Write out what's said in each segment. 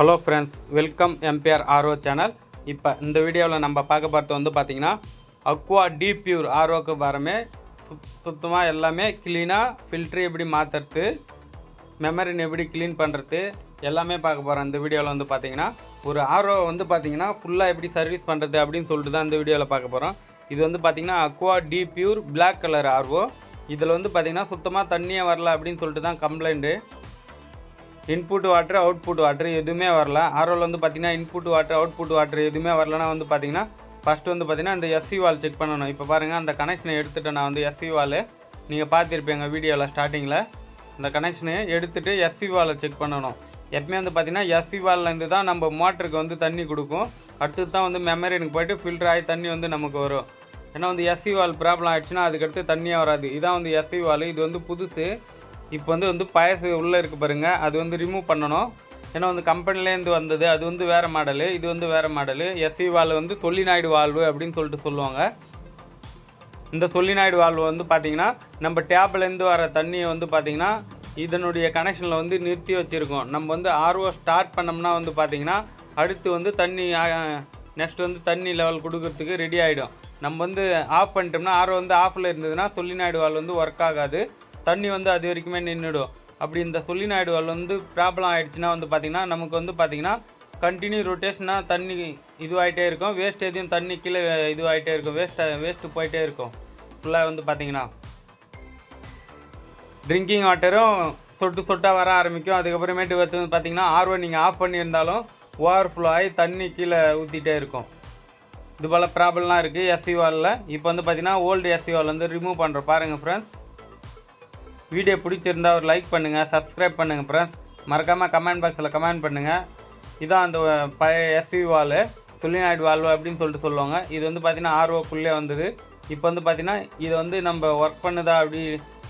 Hello friends welcome MBR RO channel இப்போ இந்த வீடியோவில் நம்ம பார்க்க போகிறது வந்து பார்த்திங்கன்னா அக்வா டீ பியூர் ஆர்ஓக்கு பாரமே சுத் சுத்தமாக எல்லாமே க்ளீனாக ஃபில்ட்ரு எப்படி மாற்றுறது மெமரின் எப்படி க்ளீன் பண்ணுறது எல்லாமே பார்க்க போகிறோம் இந்த வீடியோவில் வந்து பார்த்திங்கன்னா ஒரு ஆர்ஓ வந்து பார்த்தீங்கன்னா ஃபுல்லாக எப்படி சர்வீஸ் பண்ணுறது அப்படின்னு சொல்லிட்டு தான் இந்த வீடியோவில் பார்க்க போகிறோம் இது வந்து பார்த்தீங்கன்னா Aqua T Pure black colour R O இதில் வந்து பார்த்திங்கன்னா சுத்தமாக தண்ணியே வரல அப்படின்னு சொல்லிட்டு தான் complaint input water output water எதுவுமே வரல. ஆர்ஓவில் வந்து பார்த்திங்கன்னா இன்புட் வாட்ரு அவுட்புட் வாட்ரு எதுவுமே வரலன்னா வந்து பார்த்தீங்கன்னா ஃபஸ்ட்டு வந்து பார்த்தீங்கன்னா இந்த எஸ்சி வால் செக் பண்ணணும். இப்போ பாருங்கள் அந்த கனெக்ஷனை எடுத்துகிட்டு நான் வந்து எஸ்சி வாலு நீங்கள் பார்த்துருப்பீங்க வீடியோவில் ஸ்டார்டிங்கில் அந்த கனெக்ஷனை எடுத்துகிட்டு எஸ்சி வாலை செக் பண்ணணும். எப்பவுமே வந்து பார்த்தீங்கன்னா எஸ்சி வால்லேருந்து தான் நம்ம மோட்டருக்கு வந்து தண்ணி கொடுக்கும். அடுத்து தான் வந்து மெமரினுக்கு போயிட்டு ஃபில்டர் ஆகி தண்ணி வந்து நமக்கு வரும். ஏன்னா வந்து எஸ்சி வால் ப்ராப்ளம் ஆகிடுச்சுன்னா அதுக்கடுத்து தண்ணியே வராது. இதான் வந்து எஸ்சி வால் இது வந்து புதுசு. இப்போ வந்து வந்து பயசு உள்ளே இருக்கு பாருங்கள் அது வந்து ரிமூவ் பண்ணணும். ஏன்னா வந்து கம்பெனிலேருந்து வந்தது. அது வந்து வேறு மாடலு இது வந்து வேறு மாடலு எஸ்சி வால் வந்து சொல்லிநாயுடு வால்வு அப்படின்னு சொல்லிட்டு சொல்லுவாங்க. இந்த சொல்லிநாயுடு வால்வு வந்து பார்த்திங்கன்னா நம்ம டேப்லேருந்து வர தண்ணியை வந்து பார்த்திங்கன்னா இதனுடைய கனெக்ஷனில் வந்து நிறுத்தி வச்சுருக்கோம். நம்ம வந்து ஆர்ஓ ஸ்டார்ட் பண்ணோம்னா வந்து பார்த்திங்கன்னா அடுத்து வந்து தண்ணி நெக்ஸ்ட் வந்து தண்ணி லெவல் கொடுக்கறதுக்கு ரெடி ஆகிடும் நம்ம வந்து ஆஃப் பண்ணிட்டோம்னா ஆர்ஓ வந்து ஆஃபில் இருந்ததுன்னா சொல்லிநாயுடு வால் வந்து ஒர்க் ஆகாது. தண்ணி வந்து அது வரைக்குமே நின்றுடும் அப்படி இந்த சொல்லிநாயுடு வந்து ப்ராப்ளம் ஆகிடுச்சின்னா வந்து பார்த்திங்கன்னா நமக்கு வந்து பார்த்திங்கன்னா கண்டினியூ ரொட்டேஷனாக தண்ணி இதுவாகிட்டே இருக்கும். வேஸ்ட் எதையும் தண்ணி கீழே இதுவாகிட்டே இருக்கும். வேஸ்ட் வேஸ்ட்டு போயிட்டே இருக்கும். ஃபுல்லாக வந்து பார்த்திங்கன்னா ட்ரிங்கிங் வாட்டரும் சொட்டு சொட்டாக வர ஆரம்பிக்கும். அதுக்கப்புறமேட்டு வந்து பார்த்தீங்கன்னா ஆர்வோ நீங்கள் ஆஃப் பண்ணியிருந்தாலும் ஓவர் ஃப்ளோ ஆகி தண்ணி கீழே ஊற்றிட்டே இருக்கும். இது போல் ப்ராப்ளம்லாம் இருக்குது எஸ்சி வாலில் இப்போ வந்து பார்த்தீங்கன்னா ஓல்டு எஸ்சி வால் வந்து ரிமூவ் பண்ணுறோம் பாருங்கள் ஃப்ரெண்ட்ஸ் வீடியோ பிடிச்சிருந்தா ஒரு லைக் பண்ணுங்கள் சப்ஸ்கிரைப் பண்ணுங்கள் ஃப்ரெண்ட்ஸ் மறக்காமல் கமெண்ட் பாக்ஸில் கமெண்ட் பண்ணுங்கள் இதான் அந்த பழைய எஸ்வி வாலு சொல்லிநாயுடு வால்வு அப்படின்னு சொல்லிட்டு சொல்லுவாங்க. இது வந்து பார்த்திங்கன்னா ஆர்ஓக்குள்ளே வந்தது. இப்போ வந்து பார்த்திங்கன்னா இதை வந்து நம்ம ஒர்க் பண்ணுதா அப்படி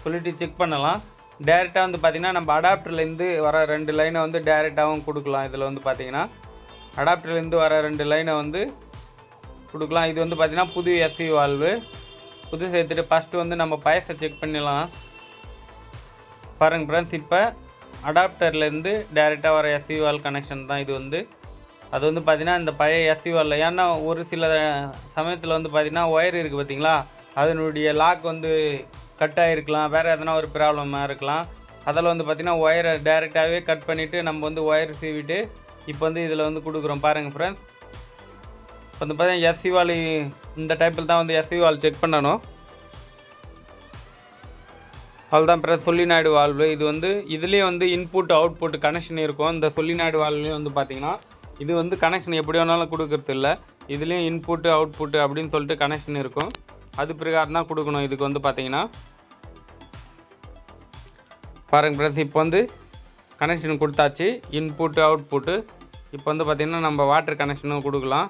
சொல்லிட்டு செக் பண்ணலாம். டேரெக்டாக வந்து பார்த்தீங்கன்னா நம்ம அடாப்டர்லேருந்து வர ரெண்டு லைனை வந்து டேரெக்டாகவும் கொடுக்கலாம். இதில் வந்து பார்த்தீங்கன்னா அடாப்டர்லேருந்து வர ரெண்டு லைனை வந்து கொடுக்கலாம். இது வந்து பார்த்தீங்கன்னா புது எஸ்வி வால்வு புது சேர்த்துட்டு ஃபஸ்ட்டு வந்து நம்ம பயசை செக் பண்ணிடலாம். பாருங்க ஃப்ரெண்ட்ஸ் இப்போ அடாப்டர்லேருந்து டேரெக்டாக வர எஸ்சி வால் கனெக்ஷன் தான் இது வந்து. அது வந்து பார்த்தீங்கன்னா இந்த பழைய எஸ்சி வாலில் ஏன்னா ஒரு சில சமயத்தில் வந்து பார்த்தீங்கன்னா ஒயர் இருக்குது பார்த்தீங்களா அதனுடைய லாக் வந்து கட் ஆகிருக்கலாம் வேறு எதனா ஒரு ப்ராப்ளமாக இருக்கலாம். அதில் வந்து பார்த்திங்கன்னா ஒயரை டேரெக்டாகவே கட் பண்ணிவிட்டு நம்ம வந்து ஒயர் சீவிட்டு இப்போ வந்து இதில் வந்து கொடுக்குறோம். பாருங்கள் ஃப்ரெண்ட்ஸ் இப்போ வந்து பார்த்தீங்கன்னா எஸ்சி வாலி இந்த டைப்பில் தான் வந்து எஸ்சி வால் செக் பண்ணணும். அவ்வளோதான் பிற சொல்லிநாடு வால்வு இது வந்து இதுலேயும் வந்து இன்புட் அவுட்புட் கனெக்ஷன் இருக்கும். இந்த சொல்லிநாயுடு வால்வ்லேயும் வந்து பார்த்தீங்கன்னா இது வந்து கனெக்ஷன் எப்படி வேணாலும் கொடுக்கறது இல்லை. இதுலேயும் இன்புட்டு அவுட்புட்டு அப்படின்னு சொல்லிட்டு கனெக்ஷன் இருக்கும். அது பிரகாரம் தான் கொடுக்கணும். இதுக்கு வந்து பார்த்தீங்கன்னா பாருங்க பிரஸ் இப்போ வந்து கனெக்ஷன் கொடுத்தாச்சு. இன்புட்டு அவுட்புட்டு இப்போ வந்து பார்த்திங்கன்னா நம்ம வாட்டர் கனெக்ஷனும் கொடுக்கலாம்.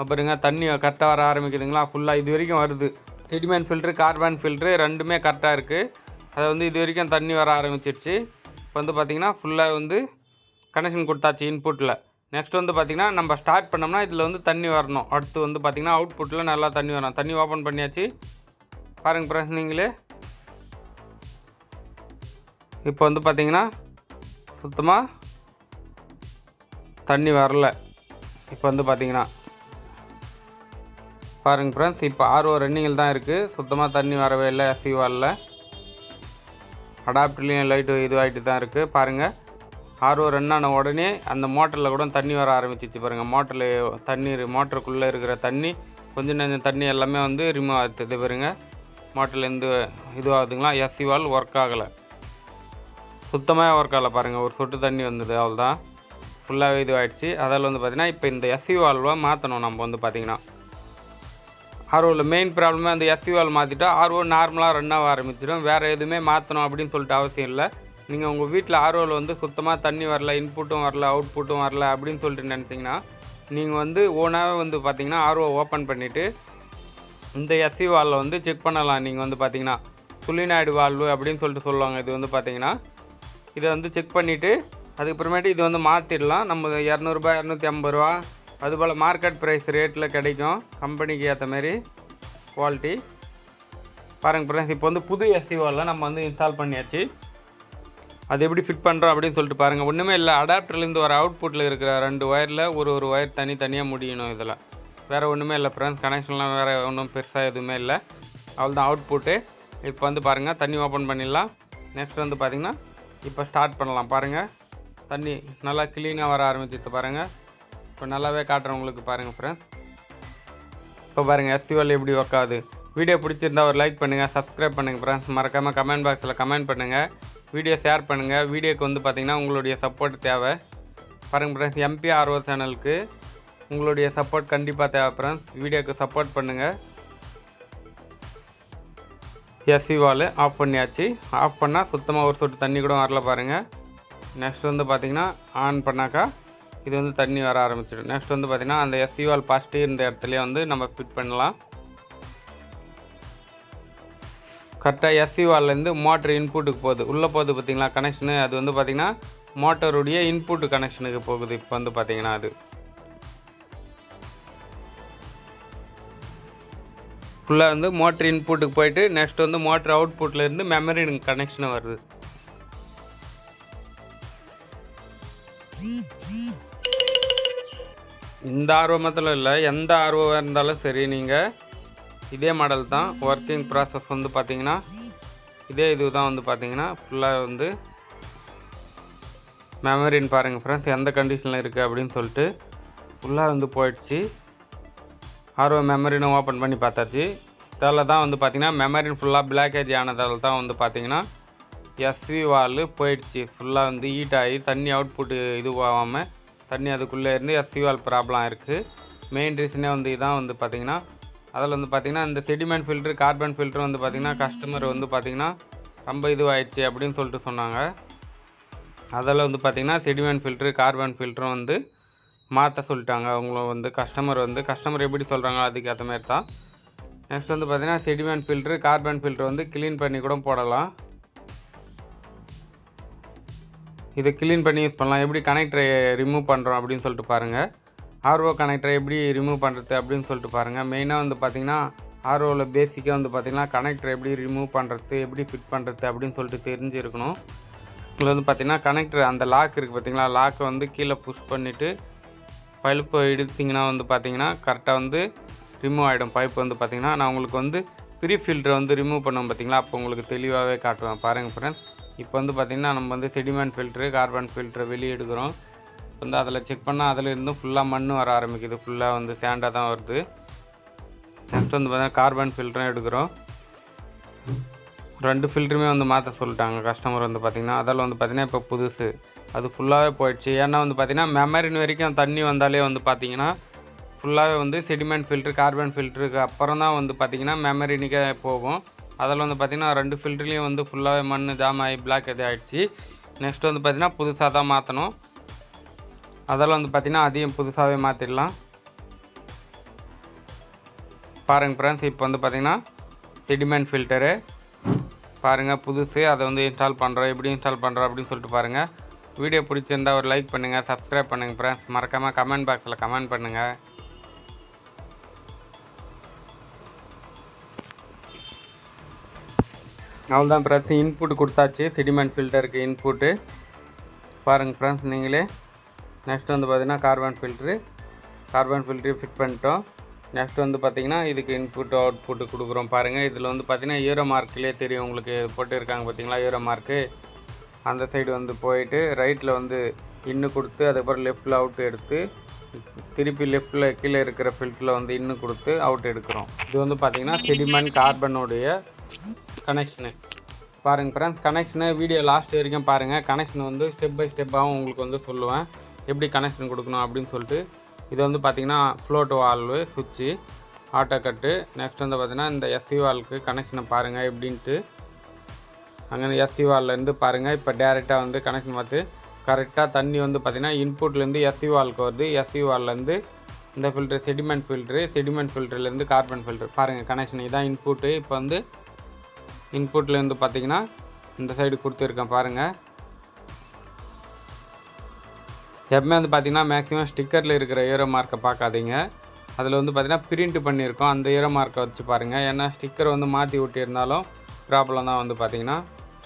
அப்புறங்க தண்ணி கரெக்டாக வர ஆரம்பிக்குதுங்களா? ஃபுல்லாக இது வரைக்கும் வருது. செடிமெண்ட் ஃபில்ட்ரு கார்பன் ஃபில்ட்ரு ரெண்டுமே கரெக்டாக இருக்குது அதை வந்து இது வரைக்கும் தண்ணி வர ஆரம்பிச்சிருச்சு. இப்போ வந்து பார்த்திங்கன்னா ஃபுல்லாக வந்து கனெக்ஷன் கொடுத்தாச்சு இன்புட்டில் நெக்ஸ்ட் வந்து பார்த்திங்கன்னா நம்ம ஸ்டார்ட் பண்ணோம்னா இதில் வந்து தண்ணி வரணும். அடுத்து வந்து பார்த்திங்கன்னா அவுட்புட்டில் நல்லா தண்ணி வரணும். தண்ணி ஓப்பன் பண்ணியாச்சு. பாருங்கள் ஃப்ரெண்ட்ஸ் நீங்களே. இப்போ வந்து பார்த்திங்கன்னா சுத்தமாக தண்ணி வரல. இப்போ வந்து பார்த்திங்கன்னா பாருங்க ஃப்ரெண்ட்ஸ் இப்போ ஆர்ஓ ரன்னிங்கில் தான் இருக்குது சுத்தமாக தண்ணி வரவே இல்லை எஸ்சி வாலில் அடாப்டர்லேயும் லைட்டு இதுவாகிட்டு தான் இருக்குது பாருங்கள் ஆர்ஓ ரன் ஆன உடனே அந்த மோட்டரில் கூட தண்ணி வர ஆரம்பிச்சிச்சு பாருங்கள் மோட்டரில் தண்ணீர் மோட்டருக்குள்ளே இருக்கிற தண்ணி கொஞ்சம் கொஞ்சம் தண்ணி எல்லாமே வந்து ரிமூவ் ஆகுது பாருங்க. மோட்டர்லேருந்து இதுவாகுதுங்களா? எஸ்சி வால் ஒர்க் ஆகலை. சுத்தமாக ஒர்க் ஆகலை பாருங்கள் ஒரு சொட்டு தண்ணி வந்தது அவ்வளோதான் ஃபுல்லாகவே இதுவாகிடுச்சு அதில் வந்து பார்த்திங்கன்னா இப்போ இந்த எஸ்சி வால்வாக மாற்றணும் நம்ம வந்து பார்த்திங்கன்னா ஆர்ஓவில் மெயின் ப்ராப்ளமே அந்த எஸ்யூஎல் வால் மாற்றிட்டா ஆர்ஓ நார்மலாக ரன் ஆக ஆரம்பிச்சிடும். வேறு எதுவுமே மாற்றணும் அப்படின்னு சொல்லிட்டு அவசியம் இல்லை. நீங்கள் உங்கள் வீட்டில் ஆர்ஓவில் வந்து சுத்தமாக தண்ணி வரல இன்புட்டும் வரல அவுட்புட்டும் வரல அப்படின்னு சொல்லிட்டு நினச்சிங்கன்னா நீங்கள் வந்து ஓனாகவே வந்து பார்த்தீங்கன்னா ஆர்ஓ ஓப்பன் பண்ணிவிட்டு இந்த எஸ்சி வாலில் வந்து செக் பண்ணலாம். நீங்கள் வந்து பார்த்தீங்கன்னா சுள்ளிநாயுடு வால்வு அப்படின்னு சொல்லிட்டு சொல்லுவாங்க. இது வந்து பார்த்தீங்கன்னா இதை வந்து செக் பண்ணிவிட்டு அதுக்கப்புறமேட்டு இது வந்து மாற்றிடலாம் நம்ம இரநூறுபா இரநூத்தி ஐம்பது ரூபா அதுபோல் மார்க்கெட் ப்ரைஸ் ரேட்டில் கிடைக்கும். கம்பெனிக்கு ஏற்ற மாதிரி குவாலிட்டி பாருங்கள் ஃப்ரெண்ட்ஸ் இப்போ வந்து புது எஸ்சிஓலாம் நம்ம வந்து இன்ஸ்டால் பண்ணியாச்சு. அது எப்படி ஃபிட் பண்ணுறோம் அப்படின்னு சொல்லிட்டு பாருங்கள் ஒன்றுமே இல்லை அடாப்டர்லேருந்து வர அவுட்புட்டில் இருக்கிற ரெண்டு ஒயரில் ஒரு ஒரு ஒயர் தனி தனியாக முடியணும் இதில். வேறு ஒன்றுமே இல்லை ஃப்ரெண்ட்ஸ் கனெக்ஷன்லாம் வேறு ஒன்றும் பெருசாக எதுவுமே இல்லை. அவ்வளோதான் அவுட்புட்டு இப்போ வந்து பாருங்கள் தண்ணி ஓப்பன் பண்ணிடலாம். நெக்ஸ்ட் வந்து பார்த்திங்கன்னா இப்போ ஸ்டார்ட் பண்ணலாம். பாருங்கள் தண்ணி நல்லா க்ளீனாக வர ஆரம்பிச்சிட்டு பாருங்கள் இப்போ நல்லாவே காட்டுறேன் உங்களுக்கு பாருங்கள் ஃப்ரெண்ட்ஸ் இப்போ பாருங்கள் எஸ்யூஎல் எப்படி ஒர்க் ஆகுது. வீடியோ பிடிச்சிருந்தா ஒரு லைக் பண்ணுங்கள் சப்ஸ்கிரைப் பண்ணுங்கள் ஃப்ரெண்ட்ஸ் மறக்காமல் கமெண்ட் பாக்ஸில் கமெண்ட் பண்ணுங்கள் வீடியோ ஷேர் பண்ணுங்கள் வீடியோக்கு வந்து பார்த்திங்கன்னா உங்களுடைய சப்போர்ட் தேவை. பாருங்கள் ஃப்ரெண்ட்ஸ் எம்பிஆர்ஓ சேனலுக்கு உங்களுடைய சப்போர்ட் கண்டிப்பாக தேவை ஃப்ரெண்ட்ஸ் வீடியோக்கு சப்போர்ட் பண்ணுங்கள் எஸ்சி வால் ஆஃப் பண்ணியாச்சு. ஆஃப் பண்ணால் சுத்தமாக ஒரு சொட்டு தண்ணி கூட வரல பாருங்கள் நெக்ஸ்ட் வந்து பார்த்திங்கன்னா ஆன் பண்ணாக்கா இது வந்து தண்ணி வர ஆரம்பிச்சிடும். நெக்ஸ்ட் வந்து பார்த்திங்கன்னா அந்த எஸ்சி வால் பாசிட்டிவ் இருந்த இடத்துலையே வந்து நம்ம ஃபிட் பண்ணலாம். கரெக்டாக எஸ்சி வால்லேருந்து மோட்ரு இன்புட்டுக்கு போகுது. உள்ளே போகுது பார்த்தீங்களா கனெக்ஷனு அது வந்து பார்த்திங்கன்னா மோட்டருடைய இன்புட் கனெக்ஷனுக்கு போகுது. இப்போ வந்து பார்த்திங்கன்னா அது. ஃபுல்லாக வந்து மோட்ரு இன்புட்டுக்கு போயிட்டு நெக்ஸ்ட் வந்து மோட்ரு அவுட்புட்லேருந்து மெமரி கனெக்ஷன் வருது. இந்த ஆர்வமத்தில் இல்லை எந்த ஆர்வம் இருந்தாலும் சரி நீங்கள் இதே மாடல் தான் ஒர்க்கிங் ப்ராசஸ் வந்து பார்த்தீங்கன்னா இதே இது தான் வந்து பார்த்திங்கன்னா ஃபுல்லாக வந்து மெமரின்னு பாருங்கள் ஃப்ரெண்ட்ஸ் எந்த கண்டிஷனில் இருக்குது அப்படின்னு சொல்லிட்டு ஃபுல்லாக வந்து போயிடுச்சு. ஆர்வம் மெமரின்னு ஓப்பன் பண்ணி பார்த்தாச்சு. இதில் தான் வந்து பார்த்திங்கன்னா மெமரின் ஃபுல்லாக பிளாக்கேஜ் ஆனதால் தான் வந்து பார்த்திங்கன்னா எஸ்வி வால் போயிடுச்சு. ஃபுல்லாக வந்து ஹீட் ஆகி தண்ணி அவுட்புட்டு இதுவாகாமல் தண்ணி அதுக்குள்ளே இருந்து எஸ்வி ப்ராப்ளம் இருக்குது மெயின் ரீசனே வந்து இதான் வந்து பார்த்திங்கன்னா அதில் வந்து பார்த்திங்கன்னா இந்த செடிமெண்ட் ஃபில்ட்ரு கார்பன் ஃபில்ட்ரு வந்து பார்த்திங்கன்னா கஸ்டமர் வந்து பார்த்திங்கன்னா ரொம்ப இதுவாகிடுச்சு அப்படின்னு சொல்லிட்டு சொன்னாங்க. அதில் வந்து பார்த்திங்கன்னா செடிமெண்ட் ஃபில்ட்ரு கார்பன் ஃபில்ட்ரும் வந்து மாற்ற சொல்லிட்டாங்க. அவங்களும் வந்து கஸ்டமர் வந்து கஸ்டமர் எப்படி சொல்கிறாங்க அதுக்கேற்ற மாதிரி தான். நெக்ஸ்ட் வந்து பார்த்திங்கன்னா செடிமெண்ட் ஃபில்ட்ரு கார்பன் ஃபில்ட்ரு வந்து க்ளீன் பண்ணி கூட போடலாம். இதை க்ளீன் பண்ணி யூஸ் பண்ணலாம். எப்படி கனெக்டரை ரிமூவ் பண்ணுறோம் அப்படின்னு சொல்லிட்டு பாருங்கள் ஆர்ஓ கனெக்டரை எப்படி ரிமூவ் பண்ணுறது அப்படின்னு சொல்லிட்டு பாருங்கள் மெயினாக வந்து பார்த்திங்கன்னா ஆர்ஓவில் பேசிக்காக வந்து பார்த்திங்கன்னா கனெக்டர் எப்படி ரிமூவ் பண்ணுறது எப்படி ஃபிட் பண்ணுறது அப்படின்னு சொல்லிட்டு தெரிஞ்சிருக்கணும். இதில் வந்து பார்த்திங்கன்னா கனெக்டர் அந்த லாக் இருக்குது பார்த்திங்களா லாக்கை வந்து கீழே புஷ் பண்ணிவிட்டு பைப்பு இழுத்திங்கன்னா வந்து பார்த்திங்கன்னா கரெக்டாக வந்து ரிமூவ் ஆகிடும் பைப் வந்து பார்த்திங்கன்னா நான் உங்களுக்கு வந்து ப்ரீ ஃபில்டரை வந்து ரிமூவ் பண்ணுவோம் பார்த்திங்களா அப்போ உங்களுக்கு தெளிவாகவே காட்டுவேன். பாருங்கள் ஃப்ரெண்ட்ஸ் இப்போ வந்து பார்த்திங்கன்னா நம்ம வந்து செடிமெண்ட் ஃபில்ட்ரு கார்பன் ஃபில்ட்ரு வெளியே எடுக்கிறோம் வந்து அதில் செக் பண்ணால் அதில் இருந்தும் ஃபுல்லாக மண் வர ஆரம்பிக்குது. ஃபுல்லாக வந்து சேண்டாக தான் வருது. நெக்ஸ்ட் வந்து பார்த்தீங்கன்னா கார்பன் ஃபில்டரும் எடுக்கிறோம். ரெண்டு ஃபில்டருமே வந்து மாற்ற சொல்லிட்டாங்க. கஸ்டமர் வந்து பார்த்திங்கன்னா அதில் வந்து பார்த்திங்கன்னா இப்போ புதுசு. அது ஃபுல்லாகவே போயிடுச்சு. ஏன்னா வந்து பார்த்திங்கன்னா மெமரின் வரைக்கும் தண்ணி வந்தாலே வந்து பார்த்திங்கன்னா ஃபுல்லாகவே வந்து செடிமெண்ட் ஃபில்ட்ரு கார்பன் ஃபில்ட்ருக்கு அப்புறம் தான் வந்து பார்த்திங்கன்னா மெமரினுக்கே போகும். அதில் வந்து பார்த்திங்கன்னா ரெண்டு ஃபில்டர்லேயும் வந்து ஃபுல்லாகவே மண் ஜாம் ஆகி பிளாக் இது ஆகிடுச்சு நெக்ஸ்ட் வந்து பார்த்திங்கன்னா புதுசாக தான் மாற்றணும் அதெல்லாம் வந்து பார்த்திங்கன்னா அதையும் புதுசாகவே மாற்றிடலாம் பாருங்கள் ஃப்ரெண்ட்ஸ் இப்போ வந்து பார்த்திங்கன்னா செடிமெண்ட் ஃபில்டரு பாருங்கள் புதுசு அதை வந்து இன்ஸ்டால் பண்ணுறோம் எப்படி இன்ஸ்டால் பண்ணுறோம் அப்படின்னு சொல்லிட்டு பாருங்கள் வீடியோ பிடிச்சிருந்தா ஒரு லைக் பண்ணுங்கள் சப்ஸ்கிரைப் பண்ணுங்கள் ஃப்ரெண்ட்ஸ் மறக்காமல் கமெண்ட் பாக்ஸில் கமெண்ட் பண்ணுங்கள் அவ்வளோதான் ஃப்ரெண்ட்ஸ் இன்புட் கொடுத்தாச்சு செடிமெண்ட் ஃபில்டருக்கு இன்புட்டு பாருங்கள் ஃப்ரெண்ட்ஸ் நீங்களே. நெக்ஸ்ட் வந்து பார்த்தீங்கன்னா carbon filter carbon filter fit பண்ணிட்டோம். நெக்ஸ்ட் வந்து பார்த்திங்கன்னா இதுக்கு இன்புட் அவுட்புட்டு கொடுக்குறோம். பாருங்கள் இதில் வந்து பார்த்திங்கன்னா ஈரோ மார்க்லேயே தெரியும். உங்களுக்கு போட்டிருக்காங்க பார்த்தீங்களா ஈரோ மார்க்கு அந்த சைடு வந்து போயிட்டு ரைட்டில் வந்து இன்னு கொடுத்து அதுக்கப்புறம் லெஃப்ட்டில் அவுட் எடுத்து திருப்பி லெஃப்ட்டில் கீழே இருக்கிற ஃபில்டரில் வந்து இன்னு கொடுத்து அவுட் எடுக்கிறோம். இது வந்து பார்த்திங்கன்னா செடிமன் கார்பனுடைய கனெக்ஷனு பாருங்கள் ஃப்ரெண்ட்ஸ் கனெக்ஷனு வீடியோ லாஸ்ட் வரைக்கும் பாருங்கள் கனெக்ஷன் வந்து ஸ்டெப் பை ஸ்டெப்பாகவும் உங்களுக்கு வந்து சொல்லுவேன். எப்படி கனெக்ஷன் கொடுக்கணும் அப்படின்னு சொல்லிட்டு. இது வந்து பார்த்திங்கன்னா ஃப்ளோட் வால்வு சுவிட்சு ஆட்டோ கட்டு நெக்ஸ்ட் வந்து பார்த்திங்கன்னா இந்த எஸ்சி வால்க்கு கனெக்ஷனை பாருங்கள் எப்படின்ட்டு. அங்கே எஸ்சி வால்லேருந்து பாருங்கள் இப்போ டேரெக்டாக வந்து கனெக்ஷன் பார்த்து கரெக்டாக தண்ணி வந்து பார்த்திங்கன்னா இன்புட்லேருந்து எஸ்சி வால்க்கு வருது. எஸ்சி வால்லேருந்து இந்த ஃபில்ட்ரு செடிமெண்ட் ஃபில்ட்ரு செடிமெண்ட் ஃபில்டர்லேருந்து கார்பன் ஃபில்ட்ரு பாருங்கள் கனெக்ஷன் இதான் இன்புட்டு இப்போ வந்து இன்புட்லேருந்து பார்த்தீங்கன்னா இந்த சைடு கொடுத்துருக்கேன் பாருங்கள் எப்பவுமே வந்து பார்த்தீங்கன்னா மேக்ஸிமம் ஸ்டிக்கரில் இருக்கிற ஏரோ மார்க்கை பார்க்காதீங்க. அதில் வந்து பார்த்தீங்கன்னா பிரிண்ட் பண்ணியிருக்கோம். அந்த ஏரோ மார்க்கை வச்சு பாருங்கள் ஏன்னா ஸ்டிக்கர் வந்து மாற்றி விட்டிருந்தாலும் ப்ராப்ளம் தான் வந்து பார்த்தீங்கன்னா.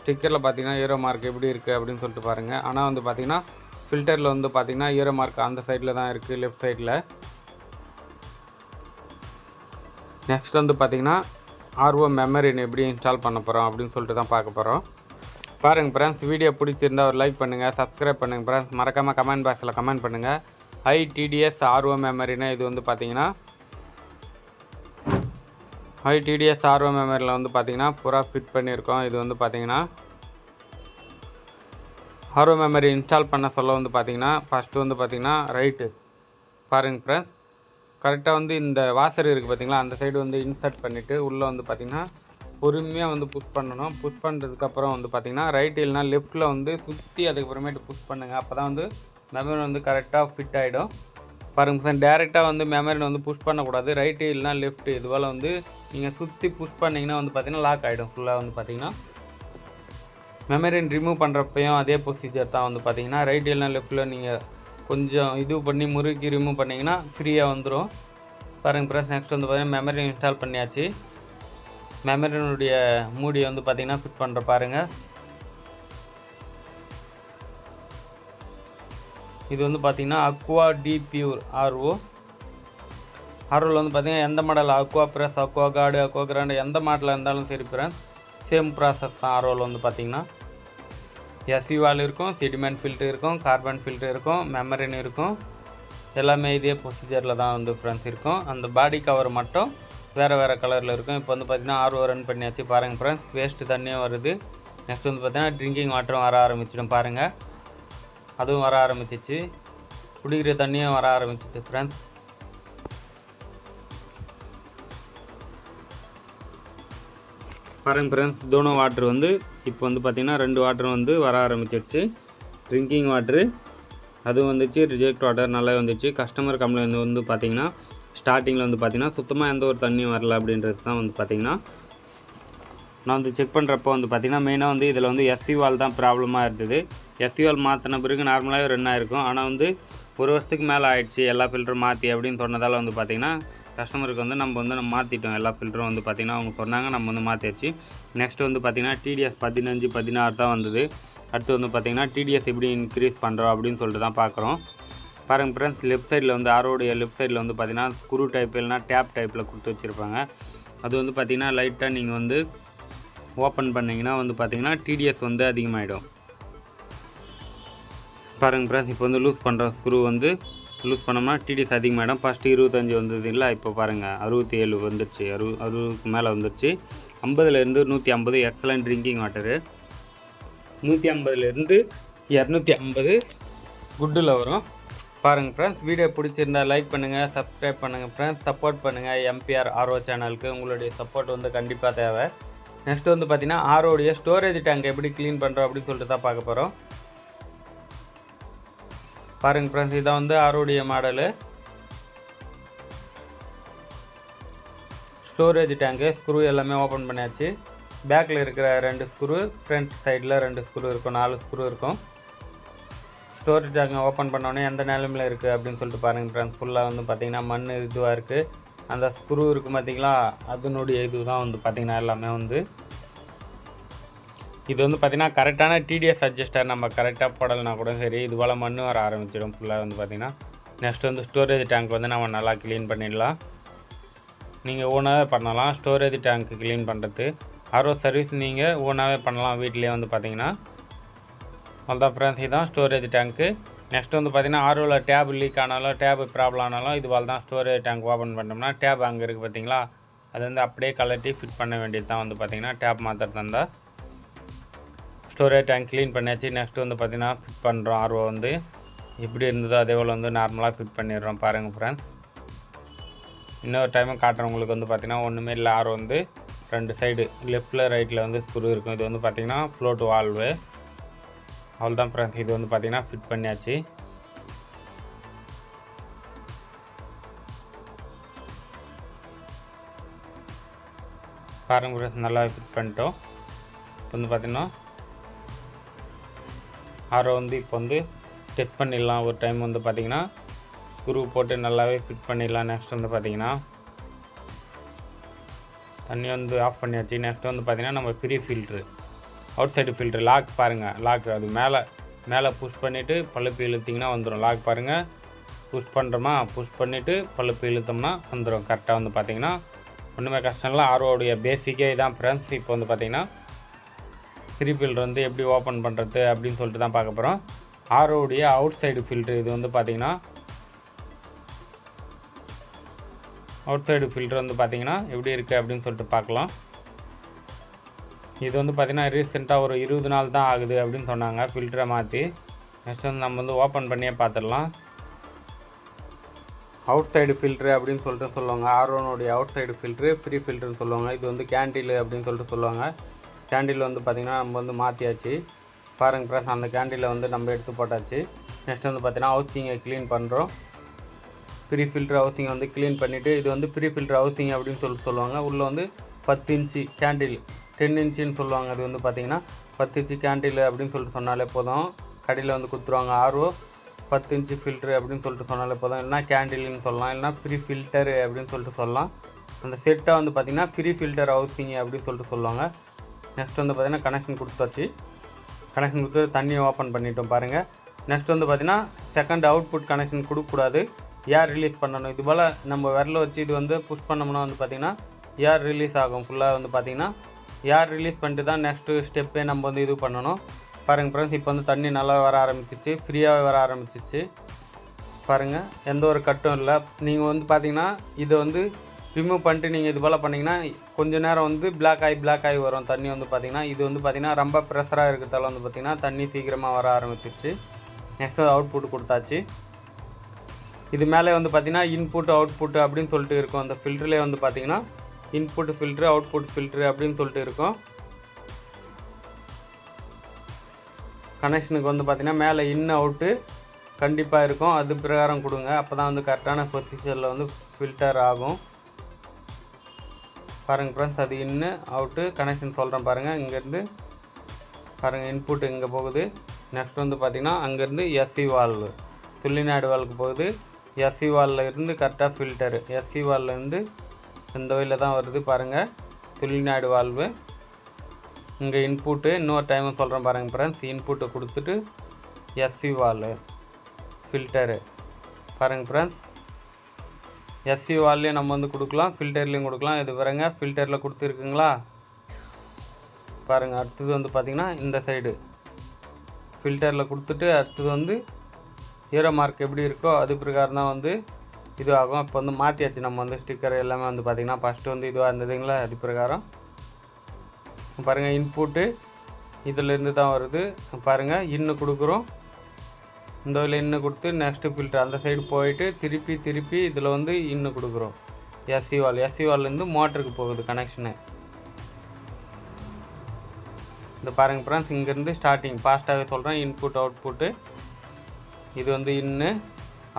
ஸ்டிக்கரில் பார்த்தீங்கன்னா ஏரோ மார்க் எப்படி இருக்குது அப்படின்னு சொல்லிட்டு பாருங்கள் ஆனால் வந்து பார்த்தீங்கன்னா ஃபில்டரில் வந்து பார்த்தீங்கன்னா ஏரோ மார்க் அந்த சைடில் தான் இருக்குது லெஃப்ட் சைடில் நெக்ஸ்ட் வந்து பார்த்தீங்கன்னா ஆர்ஓ மெமரின்னு எப்படி இன்ஸ்டால் பண்ண போகிறோம் அப்படின்னு சொல்லிட்டு தான் பார்க்க போகிறோம் பாருங்கள் ஃப்ரெண்ட்ஸ் வீடியோ பிடிச்சிருந்தா ஒரு லைக் பண்ணுங்கள் சப்ஸ்கிரைப் பண்ணுங்கள் ஃப்ரெண்ட்ஸ் மறக்காமல் கமெண்ட் பாக்ஸில் கமெண்ட் பண்ணுங்கள் ஐ டிடிஎஸ் ஆர்ஓ மெமரினா இது வந்து பார்த்தீங்கன்னா ஐ டிடிஎஸ் ஆர்ஓ மெமரியில் வந்து பார்த்தீங்கன்னா பூரா ஃபிட் பண்ணியிருக்கோம். இது வந்து பார்த்தீங்கன்னா ஆர்ஓ மெமரி இன்ஸ்டால் பண்ண சொல்ல வந்து பார்த்தீங்கன்னா ஃபஸ்ட்டு வந்து பார்த்தீங்கன்னா ரைட்டு பாருங்கள் ஃப்ரெண்ட்ஸ் கரெக்டாக வந்து இந்த வாசர் இருக்குது பார்த்தீங்களா அந்த சைடு வந்து இன்சர்ட் பண்ணிவிட்டு உள்ளே வந்து பார்த்திங்கன்னா பொறுமையாக வந்து புஷ் பண்ணணும். புஷ் பண்ணுறதுக்கப்புறம் வந்து பார்த்திங்கன்னா ரைட் இல்லைனா லெஃப்ட்டில் வந்து சுற்றி அதுக்கப்புறமேட்டு புஷ் பண்ணுங்கள் அப்போ தான் வந்து மெமரி வந்து கரெக்டாக ஃபிட் ஆகிடும் பாருங்க சார் டேரெக்டாக வந்து மெமரி வந்து புஷ் பண்ணக்கூடாது. ரைட்டு இல்லைனா லெஃப்ட் இதுவால் வந்து நீங்கள் சுற்றி புஷ் பண்ணிங்கன்னா வந்து பார்த்தீங்கன்னா லாக் ஆகிடும் ஃபுல்லாக வந்து பார்த்திங்கன்னா மெமரின் ரிமூவ் பண்ணுறப்பையும் அதே ப்ரொசீஜர் தான் வந்து பார்த்தீங்கன்னா ரைட் இல்லைனா லெஃப்ட்டில் நீங்கள் கொஞ்சம் இது பண்ணி முறுக்கி ரிமூவ் பண்ணிங்கன்னா ஃப்ரீயாக வந்துடும் பாருங்கள் ப்ரெஸ் நெக்ஸ்ட் வந்து பார்த்தீங்கன்னா மெமரி இன்ஸ்டால் பண்ணியாச்சு. மெமரினுடைய மூடியை வந்து பார்த்திங்கன்னா ஃபிட் பண்ணுற பாருங்கள் இது வந்து பார்த்திங்கன்னா Aqua T Pure R O ஆர்ஓவில் வந்து பார்த்திங்கன்னா எந்த model Aqua Fresh Aqua Guard Aqua Grand எந்த மாடலில் இருந்தாலும் சரி ஃப்ரெண்ட்ஸ் சேம் ப்ராசஸ் தான் ஆர்ஓவில் வந்து பார்த்திங்கன்னா எஸ்யூவால் e இருக்கும் செடிமெண்ட் ஃபில்ட்ரு இருக்கும் கார்பன் ஃபில்ட்ரு இருக்கும் மெமரின் இருக்கும். எல்லாமே இதே ப்ரொசீஜரில் தான் வந்து ஃப்ரெண்ட்ஸ் இருக்கும். அந்த பாடி கவர் மட்டும் வேறு வேறு கலரில் இருக்கும். இப்போ வந்து பார்த்திங்கன்னா ஆர்ஓ ரன் பண்ணியாச்சு. பாருங்கள் ஃப்ரெண்ட்ஸ் வேஸ்ட்டு தண்ணியும் வருது. நெக்ஸ்ட் வந்து பார்த்திங்கன்னா ட்ரிங்கிங் வாட்டரும் வர ஆரம்பிச்சிடும் பாருங்கள் அதுவும் வர ஆரம்பிச்சிச்சு. குடிக்கிற தண்ணியும் வர ஆரம்பிச்சிச்சு ஃப்ரெண்ட்ஸ் பாருங்க ஃப்ரெண்ட்ஸ் தோனோ வாட்ரு வந்து இப்போ வந்து பார்த்திங்கன்னா ரெண்டு வாட்டரும் வந்து வர ஆரம்பிச்சிடுச்சு ட்ரிங்கிங் வாட்ரு அதுவும் வந்துச்சு ரிஜெக்ட் வாட்டர் நல்லா வந்துச்சு. கஸ்டமர் கம்ப்ளைண்ட் வந்து பார்த்திங்கன்னா ஸ்டார்டிங்கில் வந்து பார்த்திங்கன்னா சுத்தமாக எந்த ஒரு தண்ணியும் வரல அப்படின்றது தான் வந்து பார்த்திங்கன்னா நான் வந்து செக் பண்ணுறப்போ வந்து பார்த்திங்கன்னா மெயினாக வந்து இதில் வந்து எஸ்சி வால் தான் ப்ராப்ளமாக இருந்தது. எஸ்சி வால் மாற்றின பிறகு நார்மலாகவே ரன் ஆகிருக்கும் ஆனால் வந்து ஒரு வருஷத்துக்கு மேலே ஆயிடுச்சு எல்லா ஃபில்டரும் மாற்றி அப்படின்னு சொன்னதால் வந்து பார்த்திங்கன்னா கஸ்டமருக்கு வந்து நம்ம வந்து நம்ம மாற்றிட்டோம் எல்லா ஃபில்டரும் வந்து பார்த்திங்கன்னா அவங்க சொன்னாங்க நம்ம வந்து மாற்றிடுச்சு நெக்ஸ்ட் வந்து பார்த்திங்கன்னா டிடிஎஸ் பதினஞ்சு பதினாறு தான் வந்தது. அடுத்து வந்து பார்த்திங்கன்னா டிடிஎஸ் எப்படி இன்க்ரீஸ் பண்ணுறோம் அப்படின்னு சொல்லிட்டு தான் பார்க்குறோம் பாருங்கள் ஃப்ரெண்ட்ஸ் லெஃப்ட் சைடில் வந்து ஆரோடைய லெஃப்ட் சைடில் வந்து பார்த்திங்கன்னா ஸ்க்ரூ டைப் இல்லைனா டேப் டைப்பில் கொடுத்து வச்சுருப்பாங்க. அது வந்து பார்த்திங்கன்னா லைட்டாக நீங்கள் வந்து ஓப்பன் பண்ணிங்கன்னா வந்து பார்த்திங்கன்னா டிடிஎஸ் வந்து அதிகமாகிடும் பாருங்கள் ஃப்ரெண்ட்ஸ் இப்போ வந்து லூஸ் பண்ணுற ஸ்க்ரூ வந்து லூஸ் பண்ணோம்னா டிடிஎஸ் அதிகமாகிடும் ஃபஸ்ட்டு இருபத்தஞ்சி வந்தது இல்லை இப்போ பாருங்கள் அறுபத்தி ஏழு வந்துருச்சு. அறு அறுபதுக்கு மேலே வந்துருச்சு. ஐம்பதுலேருந்து நூற்றி ஐம்பது எக்ஸலண்ட் ட்ரிங்கிங் வாட்டரு நூற்றி ஐம்பதுலேருந்து இரநூத்தி ஐம்பது குட்டில் வரும். பாருங்கள் ஃப்ரெண்ட்ஸ் வீடியோ பிடிச்சிருந்தா லைக் பண்ணுங்கள் சப்ஸ்கிரைப் பண்ணுங்கள் ஃப்ரெண்ட்ஸ் சப்போர்ட் பண்ணுங்கள் எம்பிஆர் ஆர்ஓ சேனலுக்கு உங்களுடைய சப்போர்ட் வந்து கண்டிப்பாக தேவை. நெக்ஸ்ட் வந்து பார்த்திங்கன்னா ஆரோடைய ஸ்டோரேஜ் டேங்க் எப்படி க்ளீன் பண்ணுறோம் அப்படின்னு சொல்லிட்டு தான் பார்க்க போகிறோம் பாருங்கள் ஃப்ரெண்ட்ஸ் இதான் வந்து ஆரோடைய மாடலு ஸ்டோரேஜ் டேங்கு ஸ்க்ரூ எல்லாமே ஓப்பன் பண்ணியாச்சு. பேக்கில் இருக்கிற ரெண்டு ஸ்க்ரூ ஃப்ரண்ட் சைடில் ரெண்டு ஸ்க்ரூ இருக்கும் நாலு ஸ்க்ரூ இருக்கும். ஸ்டோரேஜ் டேங்கை ஓப்பன் பண்ணோன்னே எந்த நிலமையில் இருக்குது அப்படின்னு சொல்லிட்டு பாருங்கள் ஃப்ரெண்ட்ஸ் ஃபுல்லாக வந்து பார்த்திங்கன்னா மண் இதுவாக இருக்குது அந்த ஸ்க்ரூ இருக்குது பார்த்திங்களா அதனுடைய இது தான் வந்து பார்த்திங்கன்னா எல்லாமே வந்து இது வந்து பார்த்திங்கன்னா கரெக்டான டிடிஎஸ் அட்ஜஸ்டர் நம்ம கரெக்டாக போடலைனா கூட சரி இது போல் மண் வர ஆரம்பிச்சிடும். ஃபுல்லாக வந்து பார்த்திங்கன்னா நெக்ஸ்ட் வந்து ஸ்டோரேஜ் டேங்க் வந்து நம்ம நல்லா க்ளீன் பண்ணிடலாம். நீங்கள் ஓனாகவே பண்ணலாம். ஸ்டோரேஜ் டேங்க் க்ளீன் பண்ணுறது ஆர்ஓ சர்வீஸ் நீங்கள் ஓனாகவே பண்ணலாம். வீட்டிலே வந்து பார்த்தீங்கன்னா அவ்வளோதான் ஃப்ரெண்ட்ஸ் இதுதான் ஸ்டோரேஜ் டேங்க்கு நெக்ஸ்ட் வந்து பார்த்தீங்கன்னா ஆர்ஓவில் டேப் லீக் ஆனாலும் டேப் ப்ராப்ளம் ஆனாலும் இது போல் தான் ஸ்டோரேஜ் டேங்க் ஓப்பன் பண்ணோம்னா டேப் அங்கே இருக்குது பார்த்தீங்களா அது வந்து அப்படியே கலட்டி ஃபிட் பண்ண வேண்டியது தான் வந்து பார்த்தீங்கன்னா டேப் மாத்திர தந்தால் ஸ்டோரேஜ் டேங்க் க்ளீன் பண்ணியாச்சு. நெக்ஸ்ட் வந்து பார்த்தீங்கன்னா ஃபிட் பண்ணுறோம் ஆர்வம் வந்து எப்படி இருந்ததோ அதே போல் வந்து நார்மலாக ஃபிட் பண்ணிடுறோம் பாருங்கள் ஃப்ரெண்ட்ஸ் இன்னொரு டைமும் காட்டுறவங்களுக்கு வந்து பார்த்திங்கன்னா ஒன்றுமே இல்லை. ஆர்வம் வந்து ரெண்டு சைடு லெஃப்ட்டில் ரைட்டில் வந்து ஸ்க்ரூ இருக்கும். இது வந்து பார்த்தீங்கன்னா ஃப்ளோட் வால்வு அவ்வளோதான் ஃப்ரெண்ட்ஸ் இது வந்து பார்த்திங்கன்னா ஃபிட் பண்ணியாச்சு. பாருங்க ஃப்ரெண்ட்ஸ் நல்லா ஃபிட் பண்ணிட்டோம். இப்போ வந்து பார்த்திங்கன்னா ஆரோ வந்து இப்போ வந்து டெஸ்ட் பண்ணிடலாம். ஒரு டைம் வந்து பார்த்திங்கன்னா ஸ்க்ரூ போட்டு நல்லாவே ஃபிட் பண்ணிடலாம். நெக்ஸ்ட் வந்து பார்த்திங்கன்னா தண்ணி வந்து ஆஃப் பண்ணியாச்சு. நெக்ஸ்ட் வந்து பார்த்தீங்கன்னா நம்ம pre filter outside filter lock பாருங்கள் லாக் அது மேலே மேலே புஷ் பண்ணிவிட்டு பழுப்பு இழுத்திங்கன்னா வந்துடும் லாக் பாருங்கள் புஷ் பண்ணுறோமா புஷ் பண்ணிவிட்டு பழுப்பு இழுத்தோம்னா வந்துடும் கரெக்டாக வந்து பார்த்தீங்கன்னா ஒன்றுமே கஷ்டம் இல்லை. ஆர்ஓடைய பேசிக்கே இதான் ஃப்ரெண்ட்ஸ் இப்போ வந்து பார்த்திங்கன்னா ஃப்ரீ ஃபில்டர் வந்து எப்படி ஓப்பன் பண்ணுறது அப்படின்னு சொல்லிட்டு தான் பார்க்க போகிறோம் ஆரோடைய அவுட் சைடு ஃபில்ட்ரு இது வந்து பார்த்தீங்கன்னா அவுட் சைடு ஃபில்ட்ரு வந்து பார்த்தீங்கன்னா எப்படி இருக்குது அப்படின்னு சொல்லிட்டு பார்க்கலாம். இது வந்து பார்த்திங்கன்னா ரீசெண்டாக ஒரு இருபது நாள் தான் ஆகுது அப்படின்னு சொன்னாங்க. ஃபில்டரை மாற்றி நெக்ஸ்ட் வந்து நம்ம வந்து ஓப்பன் பண்ணியே பார்த்துடலாம். அவுட் சைடு ஃபில்ட்ரு அப்படின்னு சொல்லிட்டு சொல்லுவாங்க. ஆர்வனுடைய அவுட் சைடு ஃபில்ட்ரு ஃப்ரீ ஃபில்ட்ருன்னு சொல்லுவாங்க. இது வந்து கேண்டில் அப்படின்னு சொல்லிட்டு சொல்லுவாங்க. கேண்டில் வந்து பார்த்திங்கன்னா நம்ம வந்து மாற்றியாச்சு பாருங்க ப்ளஸ் அந்த கேண்டிலை வந்து நம்ம எடுத்து போட்டாச்சு. நெக்ஸ்ட் வந்து பார்த்திங்கன்னா ஹவுசிங்கை க்ளீன் பண்ணுறோம் ப்ரீ ஃபில்டர் ஹவுசிங்கை வந்து க்ளீன் பண்ணிவிட்டு இது வந்து ப்ரீ ஃபில்டர் ஹவுசிங் அப்படின்னு சொல்லிட்டு சொல்லுவாங்க. உள்ளே வந்து பத்து இன்ச்சு கேண்டில் டென் இன்ச்சுன்னு சொல்லுவாங்க. அது வந்து பார்த்திங்கன்னா பத்து இன்ச்சு கேண்டில் அப்படின்னு சொல்லிட்டு சொன்னாலே போதும். கடையில் வந்து கொடுத்துருவாங்க ஆர்ஓ பத்து இன்ச்சு ஃபில்ட்ரு அப்படின்னு சொல்லிட்டு சொன்னாலே போதும். இல்லைனா கேண்டில்னு சொல்லலாம். இல்லைனா ஃப்ரீ ஃபில்டரு அப்படின்னு சொல்லிட்டு சொல்லலாம். அந்த செட்டை வந்து பார்த்திங்கன்னா ப்ரீ ஃபில்டர் ஹவுசிங் அப்படின்னு சொல்லிட்டு சொல்லுவாங்க. நெக்ஸ்ட் வந்து பார்த்திங்கன்னா கனெக்ஷன் கொடுத்தாச்சு. கனெக்ஷன் கொடுத்து தண்ணியை ஓப்பன் பண்ணிட்டோம் பாருங்கள் நெக்ஸ்ட் வந்து பார்த்திங்கன்னா செகண்ட் அவுட்புட் கனெக்ஷன் கொடுக்கக்கூடாது. ஏர் ரிலீஸ் பண்ணணும். இது போல் நம்ம விரல வச்சு இது வந்து புஷ் பண்ணோம்னா வந்து பார்த்திங்கன்னா ஏர் ரிலீஸ் ஆகும். ஃபுல்லாக வந்து பார்த்திங்கன்னா ஏர் ரிலீஸ் பண்ணிட்டு தான் நெக்ஸ்ட்டு ஸ்டெப்பே நம்ம வந்து இது பண்ணணும். பாருங்கள் ஃப்ரெண்ட்ஸ் இப்போ வந்து தண்ணி நல்லா வர ஆரம்பிச்சிச்சு. ஃப்ரீயாகவே வர ஆரம்பிச்சிச்சு. பாருங்கள் எந்த ஒரு கட்டும் இல்லை. நீங்கள் வந்து பார்த்தீங்கன்னா இதை வந்து ரிமூவ் பண்ணிட்டு நீங்கள் இது போல் பண்ணிங்கன்னா கொஞ்சம் நேரம் வந்து பிளாக் ஆகி பிளாக் ஆகி வரும். தண்ணி வந்து பார்த்திங்கன்னா இது வந்து பார்த்திங்கன்னா ரொம்ப ப்ரெஷராக இருக்கிறதால வந்து பார்த்திங்கன்னா தண்ணி சீக்கிரமாக வர ஆரம்பிச்சிருச்சு. நெக்ஸ்ட்டு அவுட்புட் கொடுத்தாச்சு. இது மேலே வந்து பார்த்திங்கன்னா இன்புட் அவுட்புட் அப்படின்னு சொல்லிட்டு இருக்கும். அந்த ஃபில்டர்லேயே வந்து பார்த்திங்கன்னா இன்புட் ஃபில்ட்ரு அவுட்புட் ஃபில்ட்ரு அப்படின்னு சொல்லிட்டு இருக்கும். கனெக்ஷனுக்கு வந்து பார்த்திங்கன்னா மேலே இன் அவுட்டு கண்டிப்பாக இருக்கும். அது பிரகாரம் கொடுங்க. அப்போ தான் வந்து கரெக்டான பொசிஷனில் வந்து ஃபில்டர் ஆகும். பாருங்கள் ஃப்ரெண்ட்ஸ் அது இன்னு அவுட்டு கனெக்ஷன் சொல்கிறேன் பாருங்கள் இங்கேருந்து பாருங்கள் இன்புட் இங்கே போகுது. நெக்ஸ்ட் வந்து பார்த்திங்கன்னா அங்கேருந்து எஸ்சி வால்வு துள்ளிநாடு வால்வுக்கு போகுது. எஸ்சி வாலில் இருந்து கரெக்டாக ஃபில்டரு எஸ்சி வால்லேருந்து இந்த வழியில் தான் வருது பாருங்கள் துள்ளிநாடு வால்வு இங்கே இன்புட்டு இன்னொரு டைமும் சொல்கிறேன் பாருங்கள் ஃப்ரெண்ட்ஸ் இன்புட்டு கொடுத்துட்டு எஸ்சி வால் ஃபில்டரு பாருங்கள் ஃப்ரெண்ட்ஸ் எஸ்சி வால்லையும் நம்ம வந்து கொடுக்கலாம் ஃபில்டர்லேயும் கொடுக்கலாம். இது பாருங்க ஃபில்டரில் கொடுத்துருக்குங்களா? பாருங்கள் அடுத்தது வந்து பார்த்திங்கன்னா இந்த சைடு ஃபில்டரில் கொடுத்துட்டு அடுத்தது வந்து ஹீரோ மார்க் எப்படி இருக்கோ அது பிரகாரம் தான் வந்து இது ஆகும் இப்போ வந்து மாற்றியாச்சு நம்ம வந்து ஸ்டிக்கர் எல்லாமே வந்து பார்த்திங்கன்னா ஃபஸ்ட்டு வந்து இதுவாக இருந்ததுங்களா? அது பிரகாரம். பாருங்கள் இன்புட்டு இதிலேருந்து தான் வருது. பாருங்கள் இன்னும் கொடுக்குறோம். இந்த இதில் இன்னும் கொடுத்து நெக்ஸ்ட்டு ஃபில்டர் அந்த சைடு போயிட்டு திருப்பி திருப்பி இதில் வந்து இன்னும் கொடுக்குறோம். எஸ்சி வால் எஸ்சி வால்லேருந்து மோட்டருக்கு போகுது கனெக்ஷனு இந்த பாருங்கள் ஃப்ரெண்ட்ஸ் இங்கேருந்து ஸ்டார்டிங் ஃபாஸ்ட்டாகவே சொல்கிறேன் இன்புட் அவுட்புட்டு இது வந்து இன்னு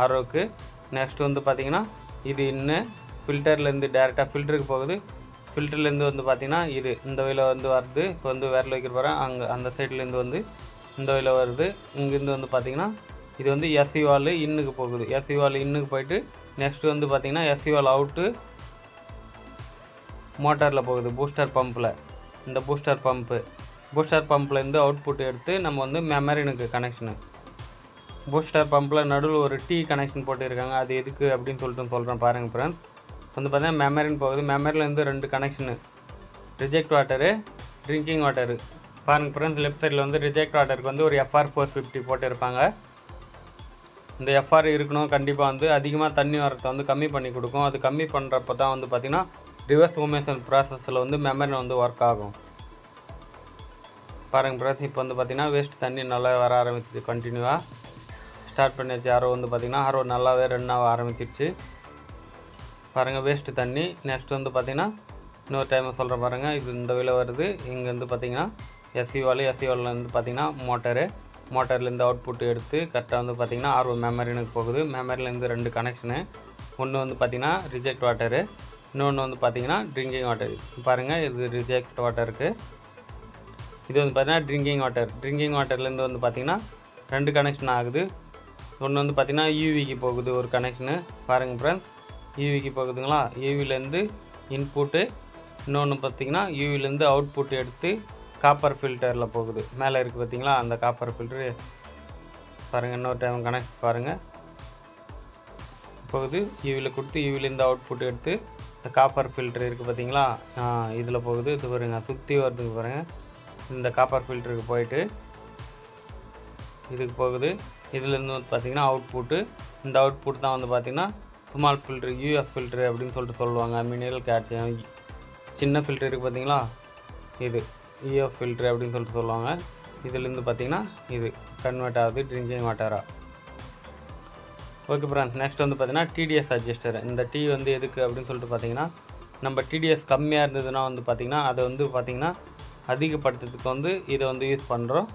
ஆரோக்கு நெக்ஸ்ட் வந்து பார்த்திங்கன்னா இது இன்னு ஃபில்டர்லேருந்து டேரெக்டாக ஃபில்டருக்கு போகுது. ஃபில்டர்லேருந்து வந்து பார்த்திங்கன்னா இது இந்த வழியில் வந்து வருது. இப்போ வந்து விரல் வைக்கிற போகிறேன் அங்கே அந்த சைட்லேருந்து வந்து இந்த வழியில் வருது. இங்கேருந்து வந்து பார்த்திங்கன்னா இது வந்து எஸ்சி வால் இன்னுக்கு போகுது. எஸ்சி வால் இன்னுக்கு போயிட்டு நெக்ஸ்ட் வந்து பார்த்திங்கன்னா எஸ்சி வால் அவுட்டு மோட்டாரில் போகுது பூஸ்டர் பம்பில் இந்த பூஸ்டர் பம்பு பூஸ்டர் பம்ப்லேருந்து அவுட்புட் எடுத்து நம்ம வந்து மெமரினுக்கு கனெக்ஷனு பூஸ்டர் பம்பில் நடுவில் ஒரு டீ கனெக்ஷன் போட்டிருக்காங்க. அது எதுக்கு அப்படின்னு சொல்லிட்டு சொல்கிறேன் பாருங்கள் ஃப்ரெண்ட்ஸ் வந்து பார்த்தீங்கன்னா மெமரின்னு போகுது. மெமரிலேருந்து ரெண்டு connection reject water drinking water பாருங்கள் ஃப்ரெண்ட்ஸ் லெஃப்ட் சைடில் வந்து ரிஜெக்ட் வாட்டருக்கு வந்து ஒரு எஃப்ஆர் ஃபோர் ஃபிஃப்டி போட்டிருப்பாங்க. இந்த எஃப்ஆர் இருக்கணும் கண்டிப்பாக வந்து அதிகமாக தண்ணி வரத்தை வந்து கம்மி பண்ணி கொடுக்கும். அது கம்மி பண்ணுறப்ப தான் வந்து பார்த்திங்கன்னா ரிவர்ஸ் ஓமேஷன் ப்ராசஸில் வந்து மெமரி வந்து ஒர்க் ஆகும். பாருங்கள் ப்ரஸ் இப்போ வந்து பார்த்திங்கன்னா வேஸ்ட் தண்ணி நல்லா வர ஆரம்பிச்சிது கண்டினியூவாக ஸ்டார்ட் பண்ணியாச்சு ஆர்வம் வந்து பார்த்திங்கன்னா ஆர்வம் நல்லாவே ரன் ஆக ஆரம்பிச்சிருச்சு. பாருங்கள் வேஸ்ட்டு தண்ணி. நெக்ஸ்ட் வந்து பார்த்திங்கன்னா இன்னொரு டைம் சொல்கிறேன் பாருங்கள் இது இந்த விலை வருது. இங்கே வந்து பார்த்திங்கன்னா எஸ்சி வாலு எஸ்சி வாலில் வந்து பார்த்திங்கன்னா மோட்டரு மோட்டர்லேருந்து அவுட்புட் எடுத்து கரெக்டாக வந்து பார்த்திங்கன்னா ஆர்வ மெமரினுக்கு போகுது. மெமரிலேருந்து ரெண்டு கனெக்ஷனு ஒன்று வந்து பார்த்திங்கன்னா ரிஜெக்ட் வாட்டரு இன்னொன்று வந்து பார்த்திங்கன்னா ட்ரிங்கிங் வாட்டர் பாருங்கள் இது ரிஜெக்ட் வாட்டருக்கு இது வந்து பார்த்தீங்கன்னா ட்ரிங்கிங் வாட்டர் ட்ரிங்கிங் வாட்டர்லேருந்து வந்து பார்த்திங்கன்னா ரெண்டு கனெக்ஷன் ஆகுது. ஒன்று வந்து பார்த்திங்கன்னா யூவிக்கு e போகுது ஒரு கனெக்ஷனு பாருங்கள் ஃப்ரெண்ட்ஸ் யூவிக்கு போகுதுங்களா? E யூவிலேருந்து இன்புட்டு இன்னொன்று பார்த்திங்கன்னா யூவிலேருந்து e அவுட்புட் எடுத்து காப்பர் ஃபில்டரில் போகுது. மேலே இருக்குது பார்த்திங்களா அந்த காப்பர் ஃபில்ட்ரு பாருங்கள் இன்னொரு டைம் கனெக்ட் பாருங்கள் போகுது. யூவியில் கொடுத்து யூவிலேருந்து அவுட்புட் எடுத்து இந்த காப்பர் ஃபில்ட்ரு இருக்குது பார்த்தீங்களா இதில் போகுது. இது பாருங்க சுற்றி வர்றதுக்கு பாருங்கள் இந்த காப்பர் ஃபில்டருக்கு போயிட்டு இதுக்கு போகுது. இதுலேருந்து வந்து பார்த்திங்கன்னா அவுட்புட்டு இந்த அவுட்புட் தான் வந்து பார்த்திங்கன்னா ஸ்மால் ஃபில்ட்ரு யூஎஃப் ஃபில்ட்ரு அப்படின்னு சொல்லிட்டு சொல்லுவாங்க. மினரல் கேட்சியம் சின்ன ஃபில்ட்ரு இருக்குது பார்த்தீங்களா இது. இஎஃப் ஃபில்ட்ரு அப்படின்னு சொல்லிட்டு சொல்லுவாங்க. இதுலேருந்து பார்த்தீங்கன்னா இது கன்வெர்ட் ஆகுது ட்ரிங்கிங் வாட்டராக ஓகே ஃப்ரெண்ட்ஸ் நெக்ஸ்ட் வந்து பார்த்திங்கன்னா டிடிஎஸ் அட்ஜஸ்டர் இந்த டீ வந்து எதுக்கு அப்படின்னு சொல்லிட்டு பார்த்தீங்கன்னா நம்ம டிடிஎஸ் கம்மியாக இருந்ததுன்னா வந்து பார்த்திங்கன்னா அதை வந்து பார்த்திங்கன்னா அதிகப்படுத்துறதுக்கு வந்து இதை வந்து யூஸ் பண்ணுறோம்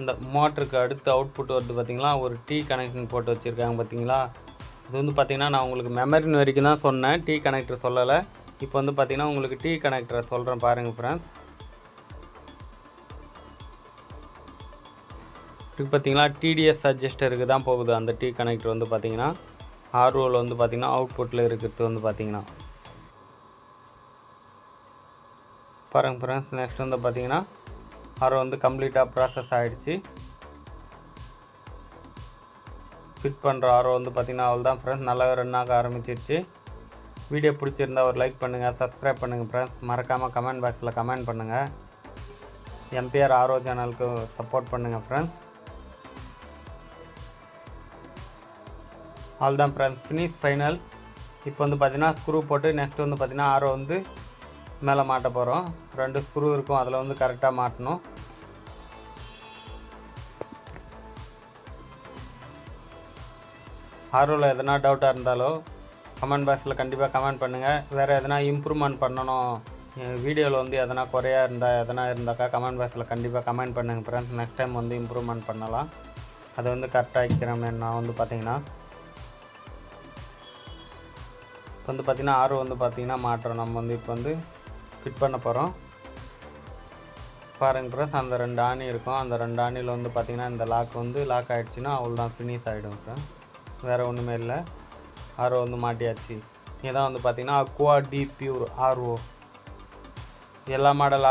இந்த மோட்டருக்கு அடுத்து அவுட்புட் வருது பார்த்திங்களா ஒரு டீ கனெக்ஷன் போட்டு வச்சுருக்காங்க பார்த்தீங்களா. இது வந்து பார்த்திங்கன்னா நான் உங்களுக்கு மெமரின் வரைக்கும் தான் சொன்னேன். டீ கனெக்டர் சொல்லலை. இப்போ வந்து பார்த்திங்கன்னா உங்களுக்கு டீ கனெக்டரை சொல்கிறேன் பாருங்கள் ஃப்ரெண்ட்ஸ் இது பார்த்திங்கன்னா டிடிஎஸ் அட்ஜஸ்டருக்கு தான் போகுது அந்த டீ கனெக்டர் வந்து பார்த்திங்கன்னா. ஆர்ஓவில் வந்து பார்த்திங்கன்னா அவுட்புட்டில் இருக்கிறது வந்து பார்த்திங்கன்னா. பாருங்க ஃப்ரெண்ட்ஸ் நெக்ஸ்ட் வந்து பார்த்திங்கன்னா ஆர்ஓ வந்து கம்ப்ளீட்டாக ப்ராசஸ் ஆகிடுச்சு ஃபிட் பண்ணுற ஆர்ஓ வந்து பார்த்தீங்கன்னா அவள் தான் ஃப்ரெண்ட்ஸ் நல்லா ரன் ஆக ஆரம்பிச்சிருச்சு. வீடியோ பிடிச்சிருந்தா ஒரு லைக் பண்ணுங்கள் சப்ஸ்கிரைப் பண்ணுங்கள் ஃப்ரெண்ட்ஸ் மறக்காமல் கமெண்ட் பாக்ஸில் கமெண்ட் பண்ணுங்கள் M P R R O சேனலுக்கு சப்போர்ட் பண்ணுங்கள் ஃப்ரெண்ட்ஸ் ஆல் தான் ஃப்ரெண்ட்ஸ் ஃபினிஷ் ஃபைனல் இப்போ வந்து பார்த்திங்கன்னா ஸ்க்ரூ போட்டு நெக்ஸ்ட் வந்து பார்த்திங்கன்னா ஆரோ வந்து மேலே மாட்ட போகிறோம் ரெண்டு ஸ்க்ரூ இருக்கும் அதில் வந்து கரெக்டாக மாட்டணும். ஆர்ஓவில் எதனா டவுட்டாக இருந்தாலோ கமெண்ட் பாக்ஸில் கண்டிப்பாக கமெண்ட் பண்ணுங்கள் வேறு எதனா இம்ப்ரூவ்மெண்ட் பண்ணணும் வீடியோவில் வந்து எதனா குறையாக இருந்தால் எதனா இருந்தாக்கா கமெண்ட் பாக்ஸில் கண்டிப்பாக கமெண்ட் பண்ணுங்கள் ஃப்ரெண்ட்ஸ் நெக்ஸ்ட் டைம் வந்து இம்ப்ரூவ்மெண்ட் பண்ணலாம். அதை வந்து கரெக்டாக வைக்கிறேன் நான் வந்து பார்த்தீங்கன்னா இப்போ வந்து பார்த்திங்கன்னா ஆறு வந்து பார்த்திங்கன்னா மாட்டுறோம் நம்ம வந்து இப்போ வந்து ஃபிட் பண்ண போகிறோம் பாருங்க ப்ரெஸ் அந்த ரெண்டு ஆணி இருக்கும். அந்த ரெண்டு ஆணியில் வந்து பார்த்திங்கன்னா இந்த லாக் வந்து லாக் ஆகிடுச்சின்னா அவ்வளோதான் ஃபினிஷ் ஆகிடும் சார் வேறு ஒன்றுமே இல்லை. ஆர்ஓ வந்து மாட்டியாச்சு. இதான் வந்து பார்த்திங்கன்னா Aqua T Pure R O எல்லா மாடல்